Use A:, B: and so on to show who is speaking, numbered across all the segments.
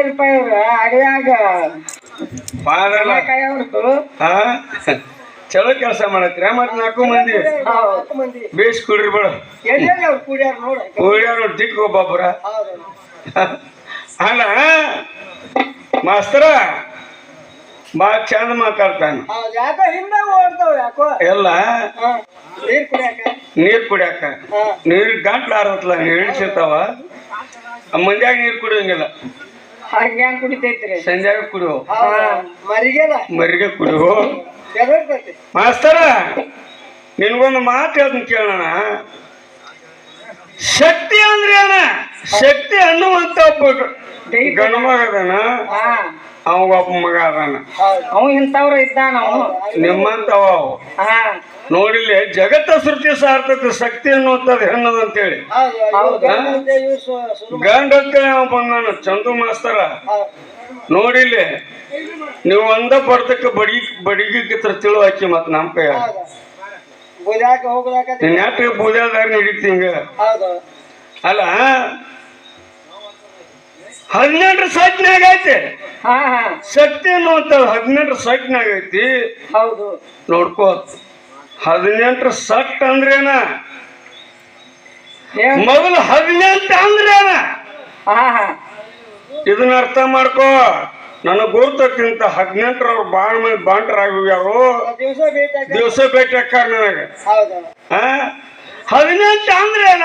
A: ಇವ್ರ ಅಡಿಯಾಗ ಅವ್ರದ್ದು
B: ಹಾ? ಚಲೋ ಕೆಲಸ ಮಾಡತ್ರಿ ಮತ್ ನಾಲ್ಕು ಮಂದಿ? ಬೇಸ್ ಕುಡ್ರಿ ಬೇಡ.
A: ಕೂಡ್ಯಾರ ನೋಡ.
B: ಕೂಡ್ಯಾರ ದಿಕ್ ಒಬ್ಬೊಬ್ಬರ ಅಲ್ಲ ಮಾಸ್ತರ ಬಾ ಚಂದ ಮಾತಾಡ್ತಾನ.
A: ಹೌದು ಯಾಕೋ ಹಿಂದೆ ಓಡ್ತಾವ ಯಾಕೋ?
B: ಎಲ್ಲ.
A: ನೀರ್ ಕುಡಿಯಾಕ?
B: ನೀರ್ ಕುಡಿಯಾಕ?
A: ನೀರು
B: ನೀರ್ ಗಂಟ್ಲು ಆರತ್ಲ ನೀರ್ ಇಳಿಸಿರ್ತಾವ. ಮಂದ್ಯಾಗ ನೀರ್ ಕುಡಿಯಂಗಿಲ್ಲ.
A: ಹಂಗ್ಯಾಂಗ್ ಕುಡಿತೈತ್ರಿ
B: ಸಂಜೆಗ ಕುಡಿಯೋ
A: ಮರಿಗೆಲ್ಲ?
B: ಮರಿಗೆ ಕುಡಿಯೋ
A: ಬೆದರ್ತೈತಿ
B: ಮಾಸ್ತರ ನಿನ್ಗೊಂದು ಮಾತು ಹೇಳ್ತೀನಿ ಕೇಳೋಣ. ಶಕ್ತಿ ಅಂದ್ರೆ ಏನ? ಶಕ್ತಿ ಅನ್ನುವಂತ ಒಬ್ಬ ಗಂಡು ಮಗ. ಅದಾನ ಅವ ಒಬ್ಬ ಮಗ ಅದಾನ.
A: ಅವ ಇಂಥವ್ರ ಇದ್ದಾನ ಅವನು.
B: ನಿಮ್ಮಂತವ ಅವು.
A: ಹಾ.
B: ನೋಡಿಲ್ಲಿ ಜಗತ್ತ ಸೃಷ್ಟಿ ಸಾರ್ಥಕ ಶಕ್ತಿ ಅನ್ನುವಂಥದ್ದು ಹೆಣ್ಣದು ಅಂತೇಳಿ ಗಂಡ ಅಂತೇಳಿ ಅವ ಬಂದಾನ ಚಂದು ಮಾಸ್ತರ. ನೋಡಿಲ್ಲಿ ನೀವು ಒಂದ ಬರ್ತಕ್ಕ ಬಡಿ ಬಡಿಗೆ ತಿಳು ಹಾಕಿ ಮತ್ ನಮ್ ಕೈ
A: ಬುದ್ಯಾಕ ಹೋಗ್ಲಾಕ
B: ನೆಟ್ಟಿಗೆ ಬೂದ್ಯಾದಾರ ಹಿಡಿತಿ ಹಿಂಗ? ಅಲ್ಲ ಹದಿನೆಂಟರ ಸಟ್ನಾಗ ಐತೆ.
A: ಹಾ ಹಾ.
B: ಶಕ್ತಿ ಅನ್ನುವಂಥದ್ದು ಹದಿನೆಂಟರ ಸಟ್ನಾಗ ಐತಿ.
A: ಹೌದು.
B: ನೋಡ್ಕೋ. ಹದಿನೆಂಟರ ಸಟ್ ಅಂದ್ರೇನ? ಮೊದಲು ಹದಿನೆಂಟು ಅಂದ್ರೇನ? ಇದನ್ನ ಅರ್ಥ ಮಾಡ್ಕೋ. ನನಗೆ ಗುರ್ತಕ್ಕಿಂತ ಹದಿನೆಂಟರವ್ರು ಬಾಳ ಮಂದಿ ಬಾಂಟರಾಗ್ಯಾರು
A: ದಿವಸ
B: ಭೇಟಿ ಅಕ್ಕ ನನಗೆ? ಹದಿನೆಂಟು ಅಂದ್ರೇನ?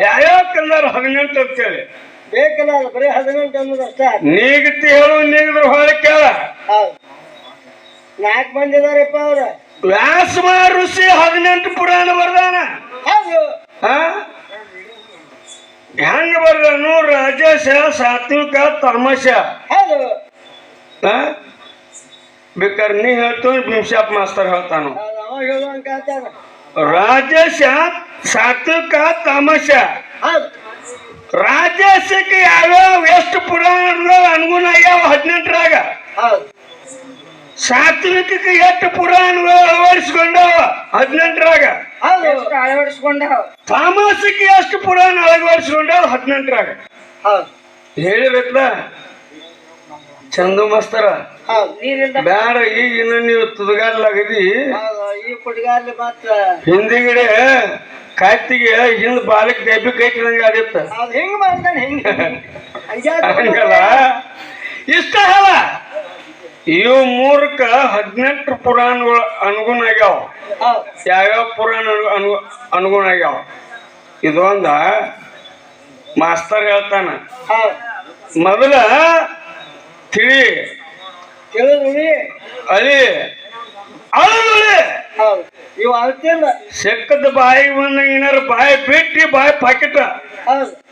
B: ಯಾವ್ಯಾವ ಕಂದಾರ ಹದಿನೆಂಟು ಅಂತೇಳಿ?
A: ಬೇಕಲ್ಲ ಬರೀ ಹದಿನೆಂಟು ಅನ್ನೋದು ಅಷ್ಟೇ.
B: ನೀಗತಿ ಹೇಳು ನೀಗಿದ್ರು ಹೊಳೆ ಕೇಳ.
A: ಹೌದು. ನಾಲ್ಕು ಮಂದಿ ಇದಾರಪ್ಪ ಅವ್ರ.
B: ವ್ಯಾಸಮ ಋಷಿ ಹದಿನೆಂಟು ಪುರಾಣ ಬರ್ದಾನ.
A: ಹೌದು.
B: ಆ? ಹೆಂಗ ಬರ್ದಾನು ರಾಜೇಶ ಸಾತ್ವಿಕ ತರ್ಮಶ.
A: ಹೌದು?
B: ಬೇಕಾದ್ರೆ ನೀ ಹೇಳ್ತು ಬಿಂಶಾಪ್ ಮಾಸ್ತರ್ ಹೇಳ್ತಾನು. ರಾಜೇಶ ಸಾತ್ವಿಕ ತಮಶ
A: ಹೌದು.
B: ರಾಜೇಶಕ್ಕೆ ಯಾವ್ಯಾವ ಎಷ್ಟು ಪುರಾಣ ಅನುಗುಣ ಆಗ್ಯಾವ ಹದಿನೆಂಟರಾಗ?
A: ಹೌದು.
B: ಸಾತ್ವಿಕಕ್ಕೆ ಎಷ್ಟು ಪುರಾಣಗಳು ಅಳವಡಿಸ್ಕೊಂಡಾವ ಹದಿನೆಂಟರಾಗ?
A: ಹೌದು. ಎಷ್ಟು ಅಳವಡಿಸ್ಕೊಂಡ
B: ತಾಮಸಕ್ಕೆ ಎಷ್ಟು ಪುರಾಣ ಅಳವಡಿಸ್ಕೊಂಡಾವ ಹದಿನೆಂಟರಾಗ?
A: ಹೌದು.
B: ಹೇಳಿರತ್ಲ ಚಂದು ಮಸ್ತರ ಬ್ಯಾಡ ಈಗಿನ ಇನ್ನು ನೀವು ತುದಗಾಡ್ಲಾಗದಿ. ಹಿಂದಿಗಡೆ ಕಾಯ್ತಿಗೆ ಹಿಂದ್ ಬಾಲಕ್ ದೇಬಿ ಕೈ ಆಗಿತ್ತ
A: ಹೌದು ಹಿಂಗ್ ಮಾಡ್ತಾನೆ ಹಿಂಗ
B: ಹಂಗಲ್ಲ? ಇಷ್ಟ ಅಲ್ಲ? ಇವು ಮೂರಕ್ಕ ಹದಿನೆಂಟು ಪುರಾಣಗಳು ಅನುಗುಣ ಆಗ್ಯಾವ. ಯಾವ್ಯಾವ ಪುರಾಣ ಅನು- ಅನು ಅನುಗುಣ ಆಗ್ಯಾವ? ಇದೊಂದ ಮಾಸ್ತರ್ ಹೇಳ್ತಾನ. ಮೊದಲ ತಿಳಿ
A: ಅಲಿ
B: ಅಳಿ ಅಳದುಳಿ
A: ಇವು ಅಳ್ತಿಲ್ಲ
B: ಸೆಕ್ಕದ ಬಾಯಿ ಬಂದ ಏನಾರ ಬಾಯಿ ಬಿಟ್ಟಿ ಬಾಯಿ ಪಾಕಿಟ